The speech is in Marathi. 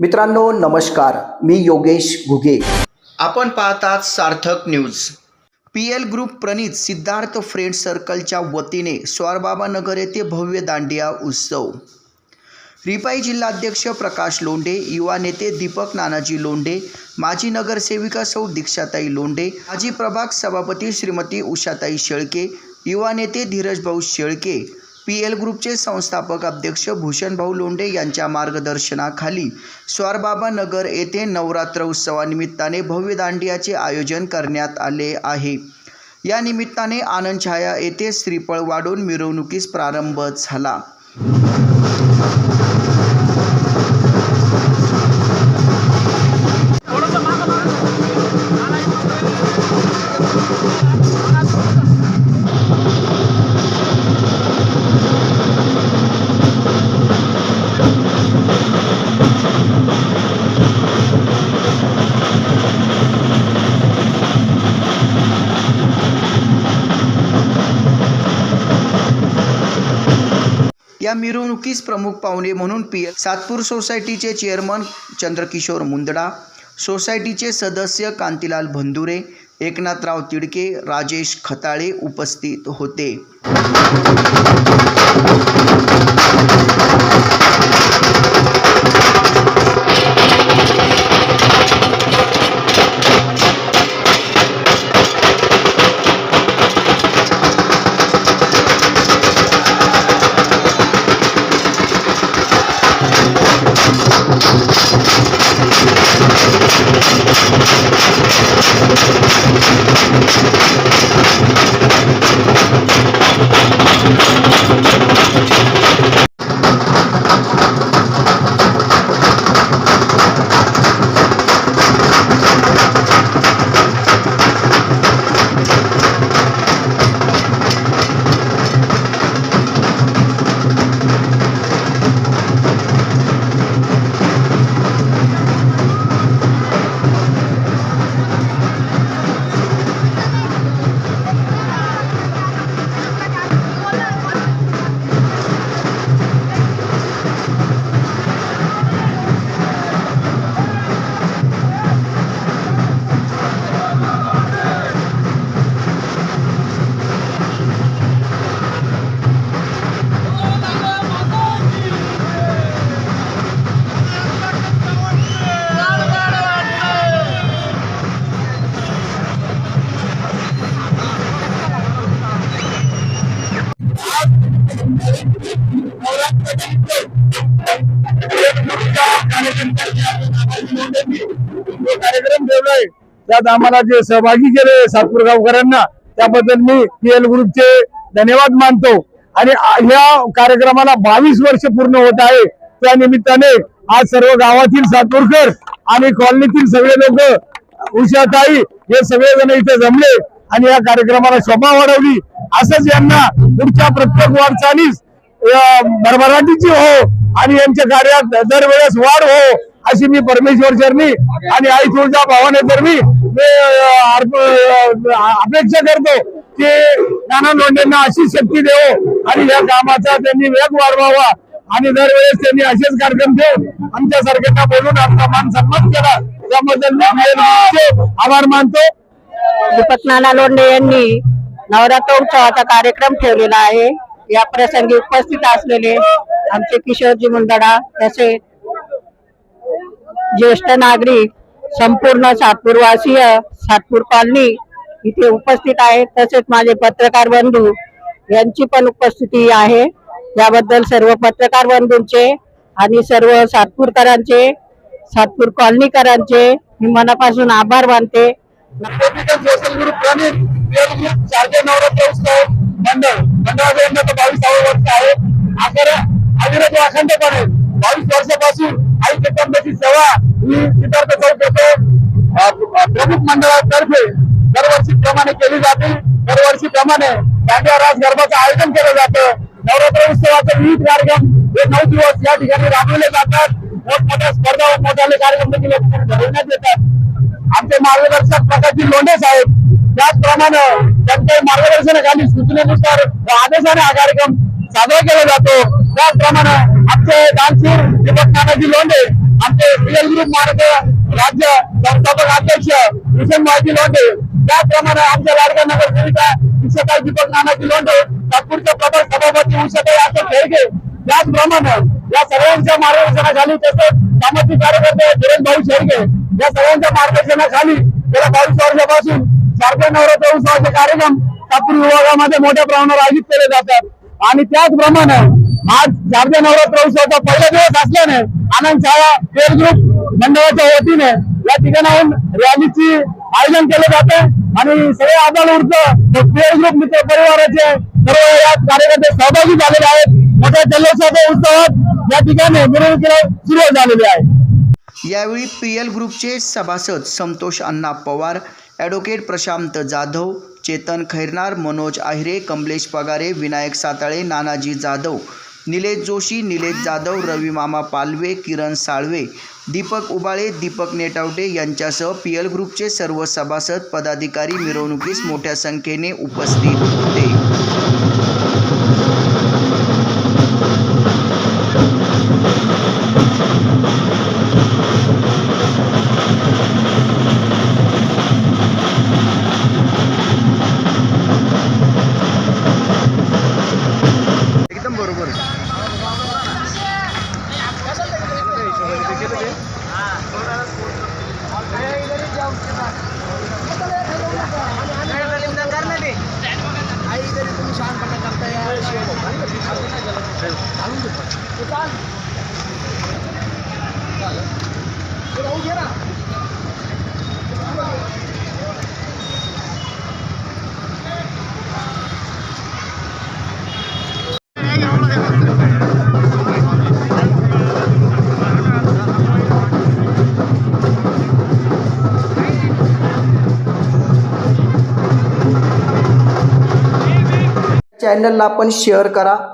मित्रांनो नमस्कार. मी योगेश घुगे. आपण पाहतात Sarthak news. P L group प्रणित सिद्धार्थ फ्रेंड सर्कलच्या वतीने स्वारबाबानगर येथे भव्य दांडिया उत्सव. रिपाई जिल्हाध्यक्ष प्रकाश लोंढे युवा नेते दीपक नानाजी लोंढे माजी नगरसेविका सौ दीक्षाताई लोंढे माजी प्रभाग सभापती श्रीमती उषाताई शेळके युवा नेते धीरजभाऊ शेळके पी एल ग्रुपचे संस्थापक अध्यक्ष भूषणभाऊ लोंढे यांच्या मार्गदर्शनाखाली स्वारबाबा नगर येथे नवरात्र उत्सवानिमित्ताने भव्य दांडियाचे आयोजन करण्यात आले आहे. या निमित्ताने आनंदछाया येथे श्रीफळ वाढून मिरवणुकीस प्रारंभ झाला. या मिरवणुकीस प्रमुख पाहुणे म्हणून पी एल सातपूर सोसायटीचे चेअरमन चंद्रकिशोर मुंदडा सोसायटीचे सदस्य कांतीलाल भंदुरे एकनाथराव तिडके राजेश खताळे उपस्थित होते. कार्यक्रम ठेवलाय. त्यात आम्हाला जे सहभागी केले सातपूर गावकऱ्यांना त्याबद्दल मी पीएल ग्रुपचे धन्यवाद मानतो. आणि या कार्यक्रमाला बावीस वर्ष पूर्ण होत आहे. त्या निमित्ताने आज सर्व गावातील सातपूरकर आणि कॉलनीतील सगळे लोक उषाताई हे सगळे जण इथे जमले आणि या कार्यक्रमाला शोभा वाढवली. असंच यांना पुढच्या प्रत्येक वाटचालीस अं, भरभराटीची हो आणि यांच्या कार्यात दरवेळेस वाढ हो अशी मी परमेश्वर चरणी आणि आई तुळजा भावाने चरणी अपेक्षा करतो की नाना लोंढेंना अशी शक्ती देवो आणि या कामाचा त्यांनी वेग वाढवावा. आणि दरवेळेस त्यांनी असेच कार्यक्रम ठेवून आमच्या सारख्यांना बोलून आपला मान सन्मान केला. त्याबद्दल आभार मानतो. दीपक नाना लोंढे यांनी नवरात्र उत्सवाचा कार्यक्रम ठेवलेला आहे. या प्रसंगी उपस्थित असलेले आमचे किशोरजी मुंदडा तसेच ज्येष्ठ नागरिक संपूर्ण सातपूरवासीय सातपूर कॉलनी इथे उपस्थित आहेत. तसेच माझे पत्रकार बंधू यांची पण उपस्थिती आहे. याबद्दल सर्व पत्रकार बंधूंचे आणि सर्व सातपूरकरांचे सातपूर कॉलनीकरांचे मी मनापासून आभार मानते. नवरात्र उत्सव मंडळ मंडळाचं बावीसावं वर्ष आहे अविरत व अखंडपणे बावीस वर्षापासून आई जगदंबेची सेवा ही सिद्धार्थ चौक येथे प्रमुख मंडळातर्फे दरवर्षी प्रमाणे केली जाते. दरवर्षी प्रमाणे दांडिया रास गरबाचं आयोजन केलं जातं. नवरात्र उत्सवाचे विविध कार्यक्रम हे नऊ दिवस या ठिकाणी राबवले जातात. मोठमोठ्या स्पर्धा व मोठाले कार्यक्रम देखील या ठिकाणी भरवण्यात येतात. आमचे मार्गदर्शक प्रकाशजी लोंढे साहेब त्याचप्रमाणे त्यांच्या मार्गदर्शनाखाली सूचनेनुसार व आदेशाने हा कार्यक्रम साजरा केला जातो. त्याचप्रमाणे आमचे दानशूर दीपक नानाजी लोंढे आमचे रिअल ग्रुप महाराष्ट्र राज्य संस्थापक अध्यक्ष भूषण माहिती लोंढे त्याचप्रमाणे आमच्या लाडक्या नगर सेविका शिक्षकाई दीपक नानाजी लोंढे नागपूरचे प्रमुख सभापती उषाताई अशोक खेळगे. त्याचप्रमाणे या सर्वांच्या मार्गदर्शनाखाली तसंच सामाजिक कार्यकर्ते धीरज भाऊ शेळगे या सर्वांच्या मार्गदर्शनाखाली गेल्या बावीस वर्षापासून शारदीय नवरात्र उत्सवाचे कार्यक्रम नागपूर विभागामध्ये मोठ्या प्रमाणावर आयोजित केले जातात. आणि त्याचप्रमाणे आज शारदीय नवरात्र उत्सवाचा पहिला दिवस असल्याने आनंद शाळा पेर ग्रुप मंडळाच्या वतीने या ठिकाणाहून रॅलीची आयोजन केलं जाते. आणि सगळे आदाल ऊर्ज पेर ग्रुप मित्र परिवाराचे सर्व या कार्यकर्ते सहभागी झालेले आहेत. मोठ्या जल्लोषाच्या उत्सवात या ठिकाणी मिरवणुकीला सुरुवात झालेली आहे. यावेळी पीएल ग्रुपचे सभासद संतोष अण्णा पवार ॲडव्होकेट प्रशांत जाधव चेतन खैरनार मनोज आहिरे कमलेश पगारे विनायक साताळे नानाजी जाधव निलेश जोशी निलेश जाधव रविमामा पालवे किरण साळवे दीपक उबाळे दीपक नेटावटे यांच्यासह पी एल ग्रुपचे सर्व सभासद पदाधिकारी मिरवणुकीस मोठ्या संख्येने उपस्थित होते. चॅनलला आपण शेअर करा.